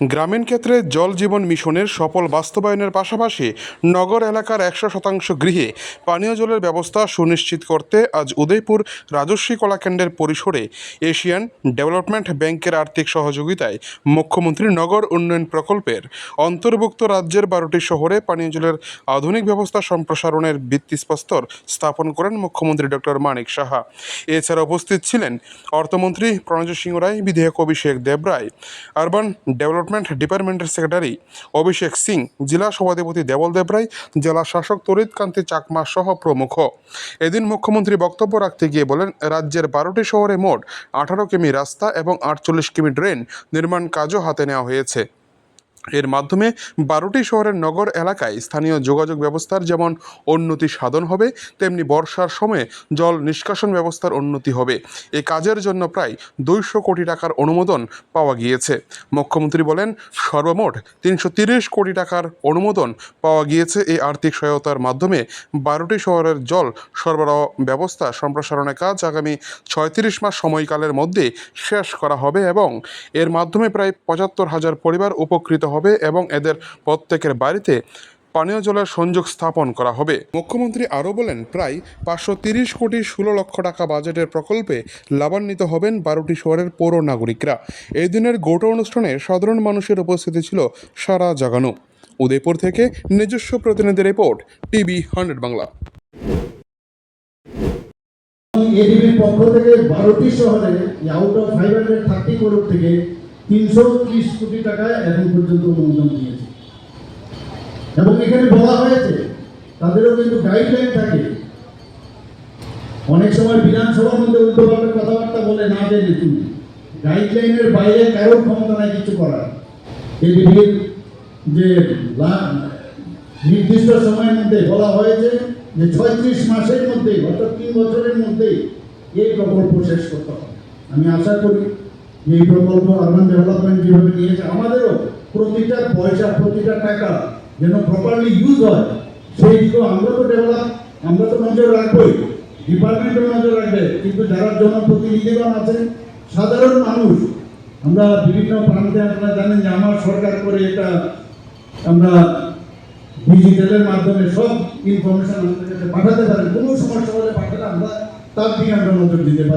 গ্রামীণ ক্ষেত্রে জল জীবন মিশনের সফল বাস্তবায়নের পাশাপাশি নগর এলাকার একশো শতাংশ গৃহে পানীয় জলের ব্যবস্থা সুনিশ্চিত করতে আজ উদয়পুর রাজস্বী কলাকেন্দ্রের পরিসরে এশিয়ান ডেভেলপমেন্ট ব্যাংকের আর্থিক সহযোগিতায় মুখ্যমন্ত্রী নগর উন্নয়ন প্রকল্পের অন্তর্ভুক্ত রাজ্যের বারোটি শহরে পানীয় জলের আধুনিক ব্যবস্থা সম্প্রসারণের ভিত্তিপ্রস্তর স্থাপন করেন মুখ্যমন্ত্রী ডক্টর মানিক সাহা। এছাড়া উপস্থিত ছিলেন অর্থমন্ত্রী প্রণজ সিংহ রায়, বিধায়ক অভিষেক দেবরায় আরবান ডেভেলপমেন্ট ডিপার্টমেন্টের সেক্রেটারি অভিষেক সিং, জেলা সভাধিপতি দেবল দেবরায়, জেলা শাসক তরিতকান্তি চাকমা সহ প্রমুখ। এদিন মুখ্যমন্ত্রী বক্তব্য রাখতে গিয়ে বলেন, রাজ্যের বারোটি শহরে মোট আঠারো কিমি রাস্তা এবং আটচল্লিশ কিমি ড্রেন নির্মাণ কাজও হাতে নেওয়া হয়েছে। এর মাধ্যমে বারোটি শহরের নগর এলাকায় স্থানীয় যোগাযোগ ব্যবস্থার যেমন উন্নতি সাধন হবে, তেমনি বর্ষার সময়ে জল নিষ্কাশন ব্যবস্থার উন্নতি হবে। এ কাজের জন্য প্রায় দুইশো কোটি টাকার অনুমোদন পাওয়া গিয়েছে। মুখ্যমন্ত্রী বলেন, সর্বমোট তিনশো তিরিশ কোটি টাকার অনুমোদন পাওয়া গিয়েছে এই আর্থিক সহায়তার মাধ্যমে। বারোটি শহরের জল সরবরাহ ব্যবস্থা সম্প্রসারণের কাজ আগামী ছয়ত্রিশ মাস সময়কালের মধ্যে শেষ করা হবে এবং এর মাধ্যমে প্রায় পঁচাত্তর হাজার পরিবার উপকৃত হবে এবং এদের প্রত্যেকের বাড়িতে পানীয় জলের সংযোগ স্থাপন করা হবে। মুখ্যমন্ত্রী আরও বলেন, প্রায় পাঁচশো তিরিশ কোটি ষোলো লক্ষ টাকা বাজেটের প্রকল্পে লাভান্বিত হবেন বারোটি শহরের পৌর নাগরিকরা। এই দিনের গোটা অনুষ্ঠানে সাধারণ মানুষের উপস্থিতি ছিল সারা জাগানো। উদয়পুর থেকে নিজস্ব প্রতিনিধি রিপোর্ট, টিভি হান্ড্রেড বাংলা। এডিবির পক্ষ থেকে বারোটি শহরে out of five hundred thirty থেকে তিনশো ত্রিশ কোটি টাকা এখন পর্যন্ত অনুমোদন দিয়েছে। এবং এখানে বলা হয়েছে, তাদেরও কিন্তু গাইডলাইন থাকে। অনেক সময় বিধানসভার মধ্যে উল্টোপাল্টা কথাবার্তা বলে না জেনে তুমি। গাইডলাইনের বাইরে কারোর ক্ষমতা নাই কিছু করার। এডিবির যে নির্দিষ্ট সময়ের মধ্যে বলা হয়েছে যে ছয়ত্রিশ মাসের মধ্যে অর্থাৎ তিন বছরের মধ্যেই এই প্রকল্প শেষ করতে হবে। আমি আশা করি এই প্রকল্প আরবান ডেভেলপমেন্ট যেভাবে নিয়েছে, আমাদেরও প্রতিটা পয়সা, প্রতিটা টাকা যেন প্রপারলি ইউজ হয়, সেই দিকেও আমরা তো ডেভেলপ আমরা তো নজর রাখবোই। ডিপার্টমেন্টও নজর রাখবে, কিন্তু যারা জনপ্রতিনিধিগণ আছেন, সাধারণ মানুষ, আমরা বিভিন্ন প্রান্তে আপনারা জানেন যে আমার সরকার করে এটা আমরা ডিজিটালের মাধ্যমে সব ইনফরমেশন আমাদের কাছে পাঠাতে পারেন। কোনো সমস্যা হলে পাঠালে আমরা তার দিকে আমরা নজর দিতে পারি।